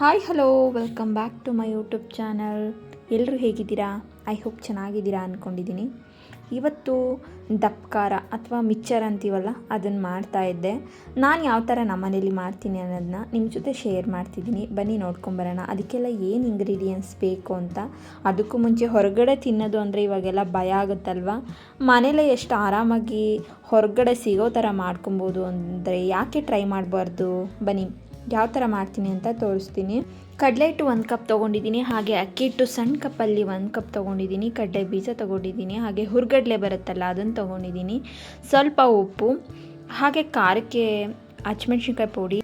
Hi, hello, welcome back to my YouTube channel. ಎಲ್ಲರೂ ಹೇಗಿದ್ದೀರಾ? I hope ಚೆನ್ನಾಗಿದ್ದೀರಾ ಅಂದ್ಕೊಂಡಿದ್ದೀನಿ ಇವತ್ತು ದಪ್ಕಾರ ಅಥವಾ ಮಿಕ್ಚರ್ ಅಂತೀವಲ್ಲ ಅದನ್ನು ಮಾಡ್ತಾ ಇದ್ದೆ. ನಾನು ಯಾವ ಥರ ನಮ್ಮನೇಲಿ ಮಾಡ್ತೀನಿ ಅನ್ನೋದನ್ನ ನಿಮ್ಮ ಜೊತೆ ಶೇರ್ ಮಾಡ್ತಿದ್ದೀನಿ. ಬನ್ನಿ ನೋಡ್ಕೊಂಬರೋಣ ಅದಕ್ಕೆಲ್ಲ ಏನು ಇಂಗ್ರೀಡಿಯೆಂಟ್ಸ್ ಬೇಕು ಅಂತ. ಅದಕ್ಕೂ ಮುಂಚೆ ಹೊರಗಡೆ ತಿನ್ನೋದು ಅಂದರೆ ಇವಾಗೆಲ್ಲ ಭಯ ಆಗುತ್ತಲ್ವ? ಮನೇಲೇ ಎಷ್ಟು ಆರಾಮಾಗಿ ಹೊರಗಡೆ ಸಿಗೋ ಥರ ಮಾಡ್ಕೊಬೋದು ಅಂದರೆ ಯಾಕೆ ಟ್ರೈ ಮಾಡಬಾರ್ದು? ಬನ್ನಿ. ಯಾವ ಥರ ಮಾಡ್ತೀನಿ ಅಂತ ತೋರಿಸ್ತೀನಿ. ಕಡಲೆ ಹಿಟ್ಟು ಒಂದು ಕಪ್ ತೊಗೊಂಡಿದ್ದೀನಿ, ಹಾಗೆ ಅಕ್ಕಿ ಹಿಟ್ಟು ಸಣ್ಣ ಕಪ್ಪಲ್ಲಿ ಒಂದು ಕಪ್ ತೊಗೊಂಡಿದ್ದೀನಿ, ಕಡಲೆ ಬೀಜ ತೊಗೊಂಡಿದ್ದೀನಿ, ಹಾಗೆ ಹುರ್ಗಡ್ಲೆ ಬರುತ್ತಲ್ಲ ಅದನ್ನು ತೊಗೊಂಡಿದ್ದೀನಿ. ಸ್ವಲ್ಪ ಉಪ್ಪು, ಹಾಗೆ ಖಾರಕ್ಕೆ ಹಚ್ಮೆಣ್ಸಿನ್ಕಾಯಿ ಪುಡಿ,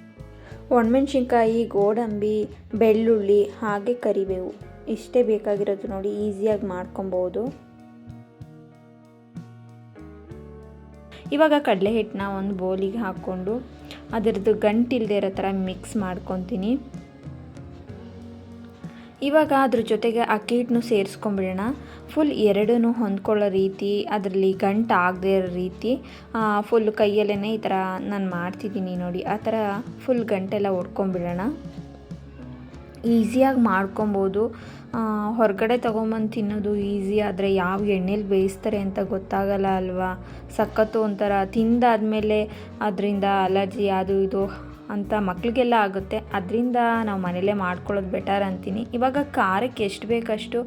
ಒಣಮೆಣ್ಸಿನ್ಕಾಯಿ, ಗೋಡಂಬಿ, ಬೆಳ್ಳುಳ್ಳಿ, ಹಾಗೆ ಕರಿಬೇವು. ಇಷ್ಟೇ ಬೇಕಾಗಿರೋದು ನೋಡಿ, ಈಸಿಯಾಗಿ ಮಾಡ್ಕೊಬೋದು. ಇವಾಗ ಕಡಲೆ ಹಿಟ್ಟನ್ನ ಒಂದು ಬೌಲಿಗೆ ಹಾಕ್ಕೊಂಡು ಅದರದ್ದು ಗಂಟಿಲ್ದೇ ಇರೋ ಥರ ಮಿಕ್ಸ್ ಮಾಡ್ಕೊತೀನಿ. ಇವಾಗ ಅದ್ರ ಜೊತೆಗೆ ಅಕ್ಕಿ ಹಿಟ್ಟನ್ನು ಸೇರಿಸ್ಕೊಂಬಿಡೋಣ. ಫುಲ್ ಎರಡೂ ಹೊಂದ್ಕೊಳ್ಳೋ ರೀತಿ, ಅದರಲ್ಲಿ ಗಂಟು ಆಗದೇ ಇರೋ ರೀತಿ ಫುಲ್ ಕೈಯಲ್ಲೇ ಈ ಥರ ನಾನು ಮಾಡ್ತಿದ್ದೀನಿ ನೋಡಿ, ಆ ಥರ ಫುಲ್ ಗಂಟೆಲ್ಲ ಹೊಡ್ಕೊಂಬಿಡೋಣ ಈಸಿಯಾಗಿ ಮಾಡ್ಕೊಬೋದು. ಹೊರಗಡೆ ತೊಗೊಂಬಂದು ತಿನ್ನೋದು ಈಸಿ, ಆದರೆ ಯಾವ ಎಣ್ಣೆಲಿ ಬೇಯಿಸ್ತಾರೆ ಅಂತ ಗೊತ್ತಾಗಲ್ಲ ಅಲ್ವಾ? ಸಖತ್ತು ಒಂಥರ ತಿಂದಾದಮೇಲೆ ಅದರಿಂದ ಅಲರ್ಜಿ, ಅದು ಇದು ಅಂತ ಮಕ್ಕಳಿಗೆಲ್ಲ ಆಗುತ್ತೆ. ಅದರಿಂದ ನಾವು ಮನೇಲೇ ಮಾಡ್ಕೊಳ್ಳೋದು ಬೆಟರ್ ಅಂತೀನಿ. ಇವಾಗ ಖಾರಕ್ಕೆ ಎಷ್ಟು ಬೇಕಷ್ಟು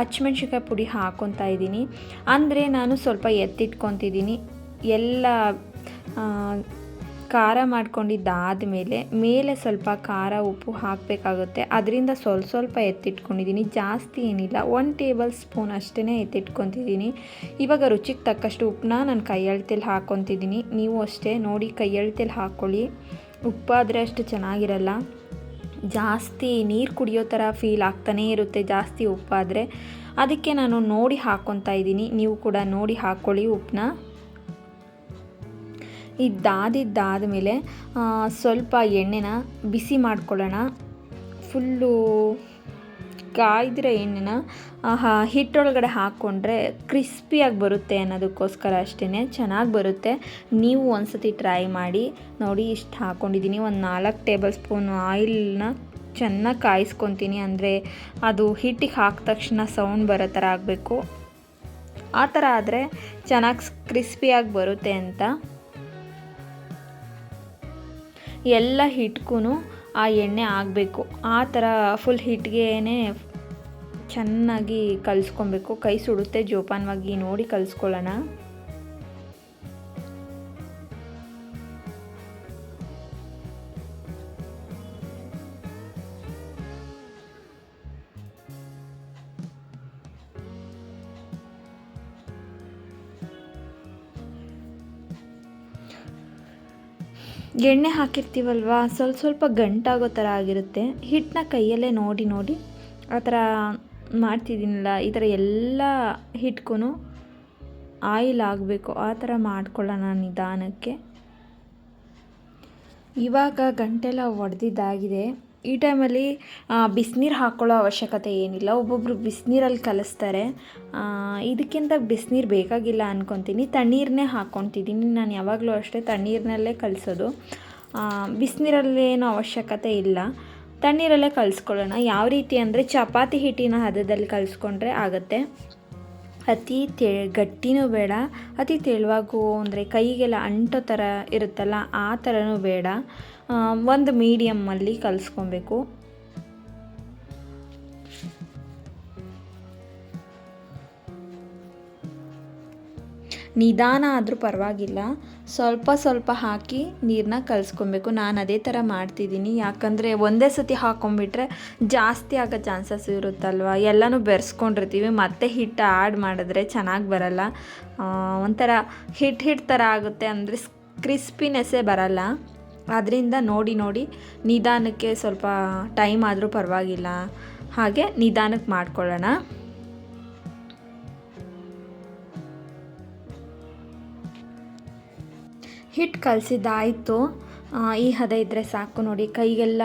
ಹಚ್ಮೆಣ್ಸಿಕಾಯಿ ಪುಡಿ ಹಾಕ್ಕೊತಾ ಇದ್ದೀನಿ. ಅಂದರೆ ನಾನು ಸ್ವಲ್ಪ ಎತ್ತಿಟ್ಕೊತಿದ್ದೀನಿ. ಎಲ್ಲ ಖಾರ ಮಾಡ್ಕೊಂಡಿದ್ದಾದಮೇಲೆ ಮೇಲೆ ಸ್ವಲ್ಪ ಖಾರ ಉಪ್ಪು ಹಾಕಬೇಕಾಗುತ್ತೆ. ಅದರಿಂದ ಸ್ವಲ್ಪ ಸ್ವಲ್ಪ ಎತ್ತಿಟ್ಕೊಂಡಿದ್ದೀನಿ. ಜಾಸ್ತಿ ಏನಿಲ್ಲ. ಒನ್ ಟೇಬಲ್ ಸ್ಪೂನ್ ಅಷ್ಟೇ ಎತ್ತಿಟ್ಕೊತಿದ್ದೀನಿ. ಇವಾಗ ರುಚಿಗೆ ತಕ್ಕಷ್ಟು ಉಪ್ಪನ್ನ ನಾನು ಕೈಯಳ್ತಿಯಲ್ಲಿ ಹಾಕ್ಕೊತಿದ್ದೀನಿ. ನೀವು ಅಷ್ಟೇ ನೋಡಿ ಕೈಯಳ್ತಿಯಲ್ಲಿ ಹಾಕ್ಕೊಳ್ಳಿ. ಉಪ್ಪಾದರೆ ಅಷ್ಟು ಚೆನ್ನಾಗಿರಲ್ಲ. ಜಾಸ್ತಿ ನೀರು ಕುಡಿಯೋ ಥರ ಫೀಲ್ ಆಗ್ತಾನೇ ಇರುತ್ತೆ. ಜಾಸ್ತಿ ಉಪ್ಪಾದರೆ. ಅದಕ್ಕೆ ನಾನು ನೋಡಿ ಹಾಕ್ಕೊತಾ ಇದ್ದೀನಿ. ನೀವು ಕೂಡ ನೋಡಿ ಹಾಕ್ಕೊಳ್ಳಿ ಉಪ್ಪನ್ನ ಇದಾದಿದ್ದಾದ ಮೇಲೆ ಸ್ವಲ್ಪ ಎಣ್ಣೆನ ಬಿಸಿ ಮಾಡ್ಕೊಳ್ಳೋಣ. ಫುಲ್ಲು ಕಾಯ್ದಿರೋ ಎಣ್ಣೆನ ಹಿಟ್ಟೊಳಗಡೆ ಹಾಕ್ಕೊಂಡ್ರೆ ಕ್ರಿಸ್ಪಿಯಾಗಿ ಬರುತ್ತೆ ಅನ್ನೋದಕ್ಕೋಸ್ಕರ ಅಷ್ಟೇ ಚೆನ್ನಾಗಿ ಬರುತ್ತೆ. ನೀವು ಒಂದ್ಸತಿ ಟ್ರೈ ಮಾಡಿ, ನೋಡಿ, ಇಷ್ಟು ಹಾಕ್ಕೊಂಡಿದ್ದೀನಿ ಒಂದು ನಾಲ್ಕು ಟೇಬಲ್ ಸ್ಪೂನ್ ಆಯಿಲ್ನ ಚೆನ್ನಾಗಿ ಕಾಯಿಸ್ಕೊತೀನಿ. ಅಂದರೆ ಅದು ಹಿಟ್ಟಿಗೆ ಹಾಕಿದ ತಕ್ಷಣ ಸೌಂಡ್ ಬರೋ ಥರ ಆಗಬೇಕು. ಆ ಥರ ಆದರೆ ಚೆನ್ನಾಗಿ ಕ್ರಿಸ್ಪಿಯಾಗಿ ಬರುತ್ತೆ ಅಂತ ಎಲ್ಲ ಹಿಟ್ಗೂ ಆ ಎಣ್ಣೆ ಆಗಬೇಕು. ಆ ಥರ ಫುಲ್ ಹಿಟ್ಗೆ ಚೆನ್ನಾಗಿ ಕಲಿಸ್ಕೊಬೇಕು. ಕೈ ಸುಡುತ್ತೆ, ಜೋಪಾನವಾಗಿ ನೋಡಿ ಕಲಿಸ್ಕೊಳ್ಳೋಣ. ಎಣ್ಣೆ ಹಾಕಿರ್ತೀವಲ್ವ? ಸ್ವಲ್ಪ ಸ್ವಲ್ಪ ಗಂಟಾಗೋ ಥರ ಆಗಿರುತ್ತೆ. ಹಿಟ್ಟನ್ನ ಕೈಯಲ್ಲೇ ನೋಡಿ ನೋಡಿ ಆ ಥರ ಮಾಡ್ತಿದ್ದೀನಲ್ಲ, ಈ ಥರ ಎಲ್ಲ ಹಿಟ್ಗೂ ಆಯಿಲ್ ಆಗಬೇಕು. ಆ ಥರ ಮಾಡ್ಕೊಳ್ಳೋಣ ನಿಧಾನಕ್ಕೆ. ಇವಾಗ ಗಂಟೆಲ್ಲ ಒಡೆದಿದ್ದಾಗಿದೆ. ಈ ಟೈಮಲ್ಲಿ ಬಿಸಿನೀರು ಹಾಕ್ಕೊಳ್ಳೋ ಅವಶ್ಯಕತೆ ಏನಿಲ್ಲ. ಒಬ್ಬೊಬ್ಬರು ಬಿಸಿನೀರಲ್ಲಿ ಕಲಿಸ್ತಾರೆ. ಇದಕ್ಕಿಂತ ಬಿಸಿನೀರು ಬೇಕಾಗಿಲ್ಲ ಅಂದ್ಕೊತೀನಿ ತಣ್ಣೀರನ್ನೇ ಹಾಕ್ಕೊತಿದ್ದೀನಿ ನಾನು ಯಾವಾಗಲೂ ಅಷ್ಟೇ ತಣ್ಣೀರಿನಲ್ಲೇ ಕಲಿಸೋದು. ಬಿಸಿನೀರಲ್ಲೇನು ಅವಶ್ಯಕತೆ ಇಲ್ಲ. ತಣ್ಣೀರಲ್ಲೇ ಕಲಿಸ್ಕೊಳ್ಳೋಣ. ಯಾವ ರೀತಿ ಅಂದರೆ, ಚಪಾತಿ ಹಿಟ್ಟಿನ ಹದದಲ್ಲಿ ಕಲಿಸ್ಕೊಂಡ್ರೆ ಆಗುತ್ತೆ. ಅತಿ ತೆ, ಗಟ್ಟಿನೂ ಬೇಡ, ಅತಿ ತೆಳುವಾಗೂ ಅಂದರೆ ಕೈಗೆಲ್ಲ ಅಂಟೋ ಥರ ಇರುತ್ತಲ್ಲ, ಆ ಥರನೂ ಬೇಡ. ಒಂದು ಮೀಡಿಯಮ್ಮಲ್ಲಿ ಕಲಿಸ್ಕೊಬೇಕು. ನಿಧಾನ ಆದರೂ ಪರವಾಗಿಲ್ಲ. ಸ್ವಲ್ಪ ಸ್ವಲ್ಪ ಹಾಕಿ ನೀರನ್ನ ಕಲಿಸ್ಕೊಬೇಕು. ನಾನು ಅದೇ ಥರ ಮಾಡ್ತಿದ್ದೀನಿ. ಯಾಕಂದರೆ ಒಂದೇ ಸತಿ ಹಾಕೊಂಡ್ಬಿಟ್ರೆ ಜಾಸ್ತಿ ಆಗೋ ಚಾನ್ಸಸ್ ಇರುತ್ತಲ್ವ? ಎಲ್ಲನೂ ಬೆರೆಸ್ಕೊಂಡಿರ್ತೀವಿ. ಮತ್ತೆ ಹಿಟ್ಟು ಆ್ಯಡ್ ಮಾಡಿದ್ರೆ ಚೆನ್ನಾಗಿ ಬರಲ್ಲ. ಒಂಥರ ಹಿಟ್ ಹಿಟ್ ಥರ ಆಗುತ್ತೆ ಅಂದರೆ ಕ್ರಿಸ್ಪಿನೆಸ್ಸೇ ಬರಲ್ಲ. ಅದರಿಂದ ನೋಡಿ ನೋಡಿ ನಿಧಾನಕ್ಕೆ ಸ್ವಲ್ಪ ಟೈಮ್ ಆದರೂ ಪರವಾಗಿಲ್ಲ. ಹಾಗೆ ನಿಧಾನಕ್ಕೆ ಮಾಡ್ಕೊಳ್ಳೋಣ. ಹಿಟ್ಟು ಕಲಸಿದ್ದಾಯಿತು. ಈ ಹದ ಇದ್ದರೆ ಸಾಕು ನೋಡಿ. ಕೈಗೆಲ್ಲ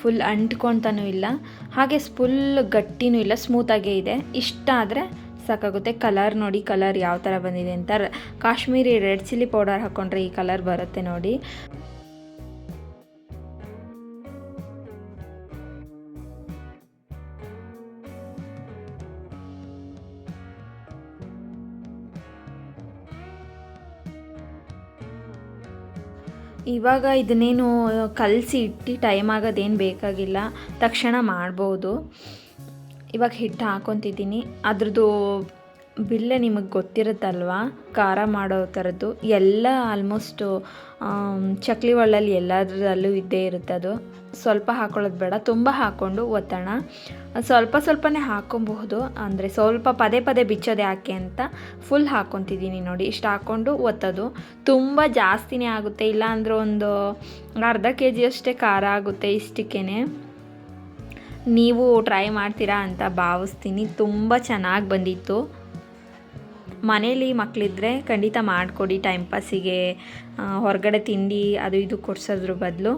ಫುಲ್ ಅಂಟ್ಕೊತಾನೂ ಇಲ್ಲ. ಹಾಗೆ ಫುಲ್ ಗಟ್ಟಿನೂ ಇಲ್ಲ ಸ್ಮೂತಾಗೇ ಇದೆ. ಇಷ್ಟ ಆದರೆ ಸಾಕಾಗುತ್ತೆ. ಕಲರ್ ನೋಡಿ ಕಲರ್ ಯಾವ ಥರ ಬಂದಿದೆ ಅಂತ. ಕಾಶ್ಮೀರಿ ರೆಡ್ ಚಿಲ್ಲಿ ಪೌಡರ್ ಹಾಕ್ಕೊಂಡ್ರೆ ಈ ಕಲರ್ ಬರುತ್ತೆ ನೋಡಿ. ಇವಾಗ ಇದನ್ನೇನು ಕಲಸಿ ಇಟ್ಟು ಟೈಮ್ ಆಗೋದೇನು ಬೇಕಾಗಿಲ್ಲ. ತಕ್ಷಣ ಮಾಡ್ಬೋದು. ಇವಾಗ ಹಿಟ್ಟು ಹಾಕೊತಿದ್ದೀನಿ. ಅದ್ರದ್ದು ಬಿಲ್ಲೆ ನಿಮಗೆ ಗೊತ್ತಿರುತ್ತಲ್ವಾ? ಖಾರ ಮಾಡೋ ಥರದ್ದು. ಎಲ್ಲ ಆಲ್ಮೋಸ್ಟು ಚಕ್ಲಿ ಒಳ್ಳಲ್ಲಿ ಎಲ್ಲದರಲ್ಲೂ ಇದ್ದೇ ಇರುತ್ತೆ ಅದು. ಸ್ವಲ್ಪ ಹಾಕೊಳ್ಳೋದು ಬೇಡ. ತುಂಬ ಹಾಕ್ಕೊಂಡು ಒತ್ತೋಣ. ಸ್ವಲ್ಪ ಸ್ವಲ್ಪನೇ ಹಾಕ್ಕೊಬಹುದು ಅಂದರೆ ಸ್ವಲ್ಪ ಪದೇ ಪದೇ ಬಿಚ್ಚೋದು ಯಾಕೆ ಅಂತ ಫುಲ್ ಹಾಕ್ಕೊತಿದ್ದೀನಿ ನೋಡಿ. ಇಷ್ಟು ಹಾಕ್ಕೊಂಡು ಒತ್ತೋದು. ತುಂಬ ಜಾಸ್ತಿನೇ ಆಗುತ್ತೆ. ಇಲ್ಲಾಂದರೆ ಒಂದು ಅರ್ಧ ಕೆ ಜಿಯಷ್ಟೇ ಖಾರ ಆಗುತ್ತೆ ಇಷ್ಟಕ್ಕೇ ನೀವು ಟ್ರೈ ಮಾಡ್ತೀರಾ ಅಂತ ಭಾವಿಸ್ತೀನಿ. ತುಂಬ ಚೆನ್ನಾಗಿ ಬಂದಿತ್ತು. ಮನೇಲಿ ಮಕ್ಕಳಿದ್ರೆ ಖಂಡಿತ ಮಾಡಿಕೊಡಿ ಟೈಮ್ ಪಾಸಿಗೆ ಹೊರಗಡೆ ತಿಂಡಿ ಅದು ಇದು ಕೊಡ್ಸೋದ್ರ ಬದಲು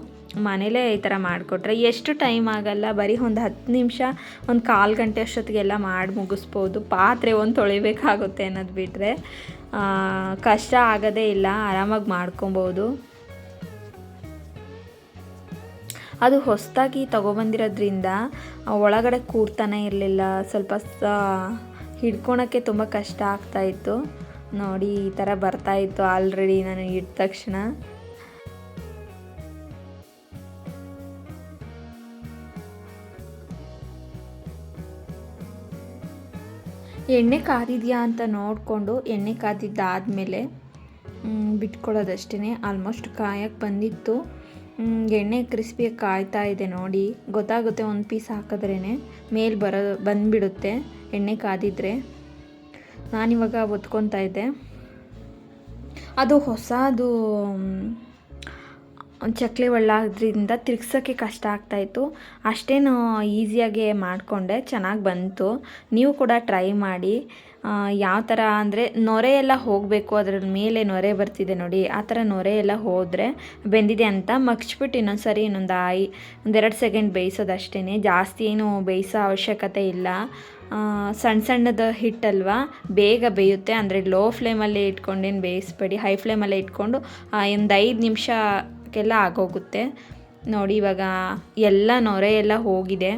ಮನೇಲೇ ಈ ಥರ ಮಾಡಿಕೊಟ್ರೆ ಎಷ್ಟು ಟೈಮ್ ಆಗಲ್ಲ, ಬರೀ ಒಂದು ಹತ್ತು ನಿಮಿಷ, ಒಂದು ಕಾಲು ಗಂಟೆ ಅಷ್ಟೊತ್ತಿಗೆಲ್ಲ ಮಾಡಿ ಮುಗಿಸ್ಬೋದು. ಪಾತ್ರೆ ಒಂದು ತೊಳಿಬೇಕಾಗುತ್ತೆ ಅನ್ನೋದು ಬಿಟ್ಟರೆ ಕಷ್ಟ ಆಗೋದೇ ಇಲ್ಲ, ಆರಾಮಾಗಿ ಮಾಡ್ಕೊಬೋದು. ಅದು ಹೊಸದಾಗಿ ತಗೊಬಂದಿರೋದ್ರಿಂದ ಒಳಗಡೆ ಕೂರ್ತಾನೆ ಇರಲಿಲ್ಲ, ಸ್ವಲ್ಪ ಹಿಡ್ಕೊಳಕ್ಕೆ ತುಂಬ ಕಷ್ಟ ಆಗ್ತಾಯಿತ್ತು ನೋಡಿ, ಈ ಥರ ಬರ್ತಾಯಿತ್ತು ಆಲ್ರೆಡಿ ನಾನು ಇಟ್ಟ ತಕ್ಷಣ. ಎಣ್ಣೆ ಕಾದಿದೆಯಾ ಅಂತ ನೋಡಿಕೊಂಡು ಎಣ್ಣೆ ಕಾದಿದ್ದಾದಮೇಲೆ ಬಿಟ್ಕೊಳ್ಳೋದಷ್ಟೇ ಆಲ್ಮೋಸ್ಟ್ ಕಾಯಕ್ಕೆ ಬಂದಿತ್ತು. ಎಣ್ಣೆ ಕ್ರಿಸ್ಪಿಯಾಗಿ ಕಾಯ್ತಾ ಇದೆ ನೋಡಿ. ಗೊತ್ತಾಗುತ್ತೆ ಒಂದು ಪೀಸ್ ಹಾಕಿದ್ರೇ ಮೇಲೆ ಬರೋ, ಬಂದುಬಿಡುತ್ತೆ ಎಣ್ಣೆ ಕಾದಿದ್ರೆ. ನಾನಿವಾಗ ಒತ್ಕೊತಾ ಇದ್ದೆ. ಅದು ಹೊಸದು ಚಕ್ಲಿ ಒಳ್ಳಾದ್ರಿಂದ ತಿರ್ಗ್ಸೋಕ್ಕೆ ಕಷ್ಟ ಆಗ್ತಾಯಿತ್ತು ಅಷ್ಟೇನು ಈಸಿಯಾಗಿ ಮಾಡಿಕೊಂಡೆ, ಚೆನ್ನಾಗಿ ಬಂತು. ನೀವು ಕೂಡ ಟ್ರೈ ಮಾಡಿ. ಯಾವ ಥರ ಅಂದರೆ ನೊರೆ ಎಲ್ಲ ಹೋಗಬೇಕು ಅದರ ಮೇಲೆ ನೊರೆ ಬರ್ತಿದೆ ನೋಡಿ, ಆ ಥರ ನೊರೆ ಎಲ್ಲ ಹೋದರೆ ಬೆಂದಿದೆ ಅಂತ ಮಗ್ಚ್ಬಿಟ್ಟು ಇನ್ನೊಂದು ಸರಿ ಇನ್ನೊಂದು ಐ ಒಂದೆರಡು ಸೆಕೆಂಡ್ ಬೇಯಿಸೋದು ಜಾಸ್ತಿ ಏನು ಬೇಯಿಸೋ ಅವಶ್ಯಕತೆ ಇಲ್ಲ. ಸಣ್ಣ ಸಣ್ಣದ ಹಿಟ್ಟಲ್ವಾ, ಬೇಗ ಬೇಯುತ್ತೆ, ಅಂದರೆ ಲೋ ಫ್ಲೇಮಲ್ಲೇ ಇಟ್ಕೊಂಡೇನು ಬೇಯಿಸ್ಬೇಡಿ ಹೈ ಫ್ಲೇಮಲ್ಲೇ ಇಟ್ಕೊಂಡು ಒಂದು ಐದು ನಿಮಿಷಕ್ಕೆಲ್ಲ ಆಗೋಗುತ್ತೆ. ನೋಡಿ, ಇವಾಗ ಎಲ್ಲ ನೊರೆ ಎಲ್ಲ ಹೋಗಿದೆ.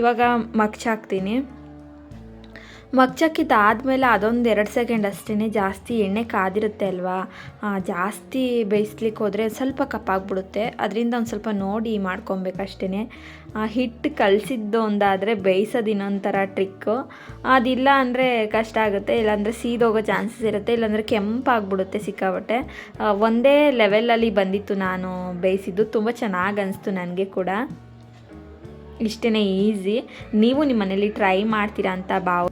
ಇವಾಗ ಮಗ್ಚಾಕ್ತೀನಿ. ಮಗ್ಚಕ್ಕಿದ್ದಾದಮೇಲೆ ಅದೊಂದು ಎರಡು ಸೆಕೆಂಡ್ ಅಷ್ಟೇ ಜಾಸ್ತಿ ಎಣ್ಣೆ ಕಾದಿರುತ್ತೆ ಅಲ್ವಾ? ಜಾಸ್ತಿ ಬೇಯಿಸ್ಲಿಕ್ಕೆ ಹೋದರೆ ಸ್ವಲ್ಪ ಕಪ್ಪಾಗ್ಬಿಡುತ್ತೆ. ಅದರಿಂದ ಒಂದು ಸ್ವಲ್ಪ ನೋಡಿ ಮಾಡ್ಕೊಬೇಕಷ್ಟೇ ಹಿಟ್ಟು ಕಲಸಿದ್ದು ಒಂದಾದರೆ ಬೇಯಿಸೋದು ಇನ್ನೊಂಥರ ಥರ ಟ್ರಿಕ್ಕು ಅದಿಲ್ಲ ಅಂದರೆ ಕಷ್ಟ ಆಗುತ್ತೆ, ಇಲ್ಲಾಂದರೆ ಸೀದೋಗೋ ಚಾನ್ಸಸ್ ಇರುತ್ತೆ, ಇಲ್ಲಾಂದರೆ ಕೆಂಪಾಗ್ಬಿಡುತ್ತೆ ಸಿಕ್ಕಾಬಟ್ಟೆ ಒಂದೇ ಲೆವೆಲಲ್ಲಿ ಬಂದಿತ್ತು ನಾನು ಬೇಯಿಸಿದ್ದು. ತುಂಬ ಚೆನ್ನಾಗಿ ಅನಿಸ್ತು ನನಗೆ ಕೂಡ. ಇಷ್ಟೇ ಈಸಿ ನೀವು ನಿಮ್ಮ ಮನೇಲಿ ಟ್ರೈ ಮಾಡ್ತೀರಾ ಅಂತ ಭಾವ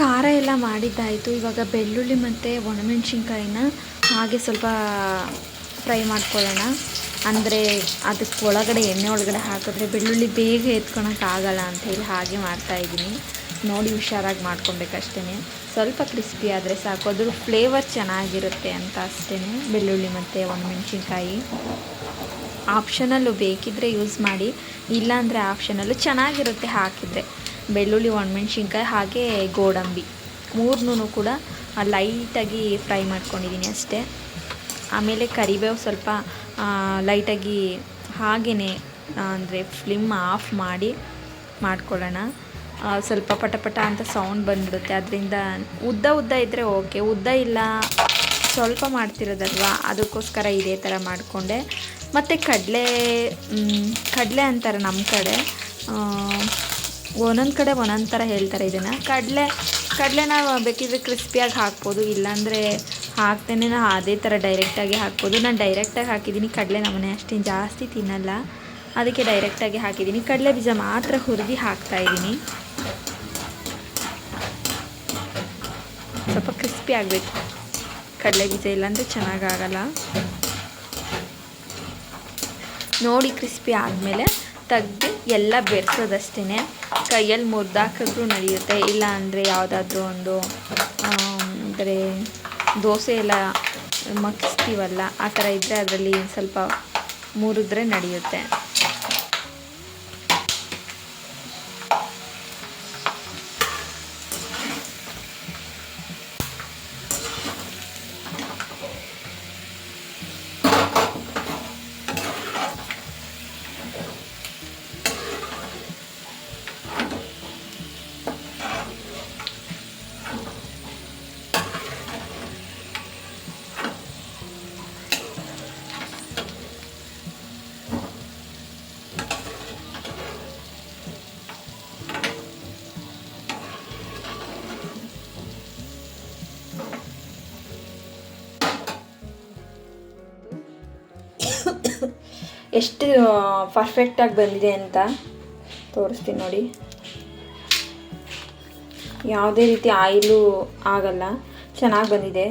ಖಾರ ಎಲ್ಲ ಮಾಡಿದ್ದಾಯಿತು. ಇವಾಗ ಬೆಳ್ಳುಳ್ಳಿ ಮತ್ತು ಒಣಮೆಣ್ಸಿನ್ಕಾಯಿನ ಹಾಗೆ ಸ್ವಲ್ಪ ಫ್ರೈ ಮಾಡ್ಕೊಳ್ಳೋಣ. ಅಂದರೆ ಅದಕ್ಕೆ ಒಳಗಡೆ ಎಣ್ಣೆ ಒಳಗಡೆ ಹಾಕಿದ್ರೆ ಬೆಳ್ಳುಳ್ಳಿ ಬೇಗ ಎತ್ಕೊಳಕ್ಕಾಗಲ್ಲ ಹೇಳಿ ಹಾಗೆ ಮಾಡ್ತಾಯಿದ್ದೀನಿ ನೋಡಿ ಹುಷಾರಾಗಿ ಮಾಡ್ಕೊಬೇಕಷ್ಟೇ ಸ್ವಲ್ಪ ಕ್ರಿಸ್ಪಿ ಆದರೆ ಸಾಕು. ಅದ್ರ ಫ್ಲೇವರ್ ಚೆನ್ನಾಗಿರುತ್ತೆ ಅಂತ ಅಷ್ಟೇ ಬೆಳ್ಳುಳ್ಳಿ ಮತ್ತು ಒಣಮೆಣ್ಸಿನ್ಕಾಯಿ. ಆಪ್ಷನಲ್ಲು ಬೇಕಿದ್ದರೆ ಯೂಸ್ ಮಾಡಿ. ಇಲ್ಲಾಂದರೆ ಆಪ್ಷನಲ್ಲು ಚೆನ್ನಾಗಿರುತ್ತೆ ಹಾಕಿದರೆ. ಬೆಳ್ಳುಳ್ಳಿ ಒಣಮೆಣ್ಸಿನ್ಕಾಯಿ ಹಾಗೆ ಗೋಡಂಬಿ. ಮೂರನ್ನೂ ಕೂಡ ಲೈಟಾಗಿ ಫ್ರೈ ಮಾಡ್ಕೊಂಡಿದ್ದೀನಿ ಅಷ್ಟೇ. ಆಮೇಲೆ ಕರಿಬೇವು ಸ್ವಲ್ಪ ಲೈಟಾಗಿ ಹಾಗೇ ಅಂದರೆ ಫ್ಲಿಮ್ ಆಫ್ ಮಾಡಿ ಮಾಡ್ಕೊಳ್ಳೋಣ. ಸ್ವಲ್ಪ ಪಟಪಟ ಪಟ ಅಂತ ಸೌಂಡ್ ಬಂದ್ಬಿಡುತ್ತೆ. ಅದರಿಂದ ಉದ್ದ ಉದ್ದ ಇದ್ದರೆ ಓಕೆ. ಉದ್ದ ಇಲ್ಲ, ಸ್ವಲ್ಪ ಮಾಡ್ತಿರೋದಲ್ವಾ? ಅದಕ್ಕೋಸ್ಕರ ಇದೇ ಥರ ಮಾಡಿಕೊಂಡೆ. ಮತ್ತು ಕಡಲೆ ಕಡಲೆ ಅಂತಾರೆ ನಮ್ಮ ಕಡೆ. ಒಂದೊಂದು ಕಡೆ ಒಂದೊಂದು ಥರ ಹೇಳ್ತಾರೆ ಇದನ್ನು. ಕಡಲೆ ಕಡಲೆನ ಬೇಕಿದ್ರೆ ಕ್ರಿಸ್ಪಿಯಾಗಿ ಹಾಕ್ಬೋದು, ಇಲ್ಲಾಂದರೆ ಹಾಕ್ತೇನೆ ಅದೇ ಥರ ಡೈರೆಕ್ಟಾಗಿ ಹಾಕ್ಬೋದು. ನಾನು ಡೈರೆಕ್ಟಾಗಿ ಹಾಕಿದ್ದೀನಿ ಕಡಲೆ ನಮ್ಮನೆ ಅಷ್ಟೇನು ಜಾಸ್ತಿ ತಿನ್ನಲ್ಲ. ಅದಕ್ಕೆ ಡೈರೆಕ್ಟಾಗಿ ಹಾಕಿದ್ದೀನಿ ಕಡಲೆ ಬೀಜ ಮಾತ್ರ ಹುರಿದು ಹಾಕ್ತಾಯಿದ್ದೀನಿ ಸ್ವಲ್ಪ ಕ್ರಿಸ್ಪಿ ಆಗಬೇಕು. ಕಡಲೆ ಬೀಜ ಇಲ್ಲಾಂದರೆ ಚೆನ್ನಾಗಾಗಲ್ಲ ನೋಡಿ ಕ್ರಿಸ್ಪಿ ಆದಮೇಲೆ ತೆಗ್ದು ಎಲ್ಲ ಬೆರೆಸೋದಷ್ಟೇ ಕೈಯಲ್ಲಿ ಮುರಿದಾಕಿದ್ರೂ ನಡೆಯುತ್ತೆ. ಇಲ್ಲ ಅಂದರೆ ಯಾವುದಾದ್ರೂ ಒಂದು ಅಂದರೆ ದೋಸೆ ಎಲ್ಲ ಮಗ್ಸ್ತೀವಲ್ಲ ಆ ಥರ ಇದ್ದರೆ ಅದರಲ್ಲಿ ಸ್ವಲ್ಪ ಮುರಿದ್ರೆ ನಡೆಯುತ್ತೆ. ಎಷ್ಟು ಪರ್ಫೆಕ್ಟಾಗಿ ಬಂದಿದೆ ಅಂತ ತೋರಿಸ್ತೀನಿ ನೋಡಿ. ಯಾವುದೇ ರೀತಿ ಆಯಿಲು ಆಗಲ್ಲ, ಚೆನ್ನಾಗಿ ಬಂದಿದೆ.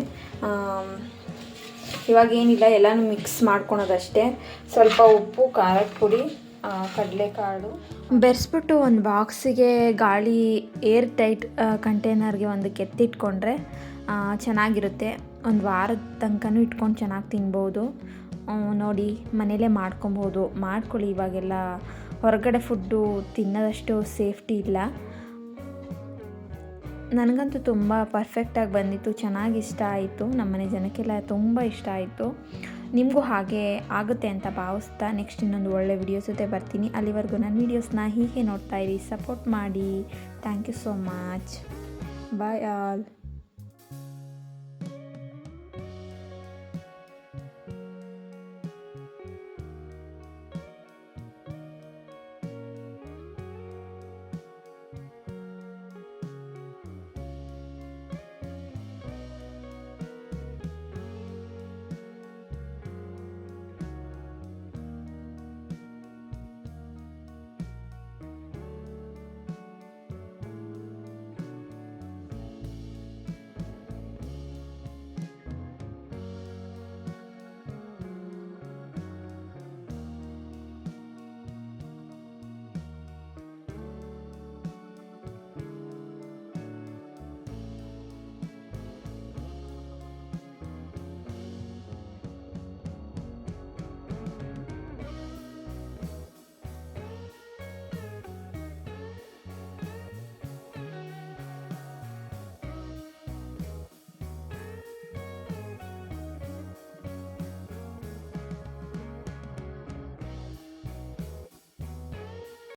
ಇವಾಗ ಏನಿಲ್ಲ, ಎಲ್ಲನೂ ಮಿಕ್ಸ್ ಮಾಡ್ಕೊಳೋದಷ್ಟೇ. ಸ್ವಲ್ಪ ಉಪ್ಪು, ಖಾರದ ಪುಡಿ ಕಡಲೆಕಾಳು. ಬೆರೆಸ್ಬಿಟ್ಟು ಒಂದು ಬಾಕ್ಸಿಗೆ ಗಾಳಿ ಏರ್ ಟೈಟ್ ಕಂಟೈನರ್ಗೆ ಒಂದು ಕೆತ್ತಿಟ್ಕೊಂಡ್ರೆ ಚೆನ್ನಾಗಿರುತ್ತೆ. ಒಂದು ವಾರದ ತನಕನೂ ಇಟ್ಕೊಂಡು ಚೆನ್ನಾಗಿ ತಿನ್ಬೋದು. ನೋಡಿ, ಮನೇಲೇ ಮಾಡ್ಕೊಬೋದು. ಮಾಡ್ಕೊಳ್ಳಿ, ಇವಾಗೆಲ್ಲ ಹೊರಗಡೆ ಫುಡ್ಡು ತಿನ್ನೋದಷ್ಟು ಸೇಫ್ಟಿ ಇಲ್ಲ. ನನಗಂತೂ ತುಂಬ ಪರ್ಫೆಕ್ಟಾಗಿ ಬಂದಿತ್ತು, ಚೆನ್ನಾಗಿ ಇಷ್ಟ ಆಯಿತು. ನಮ್ಮನೆ ಜನಕ್ಕೆಲ್ಲ ತುಂಬ ಇಷ್ಟ ಆಯಿತು. ನಿಮಗೂ ಹಾಗೆ ಆಗುತ್ತೆ ಅಂತ ಭಾವಿಸ್ತಾ ನೆಕ್ಸ್ಟ್ ಇನ್ನೊಂದು ಒಳ್ಳೆ ವಿಡಿಯೋಸ್ ಜೊತೆ ಬರ್ತೀನಿ. ಅಲ್ಲಿವರೆಗೂ ನನ್ನ ವೀಡಿಯೋಸ್ನ ಹೀಗೆ ನೋಡ್ತಾ ಇರಿ. ಸಪೋರ್ಟ್ ಮಾಡಿ. Thank you so much bye all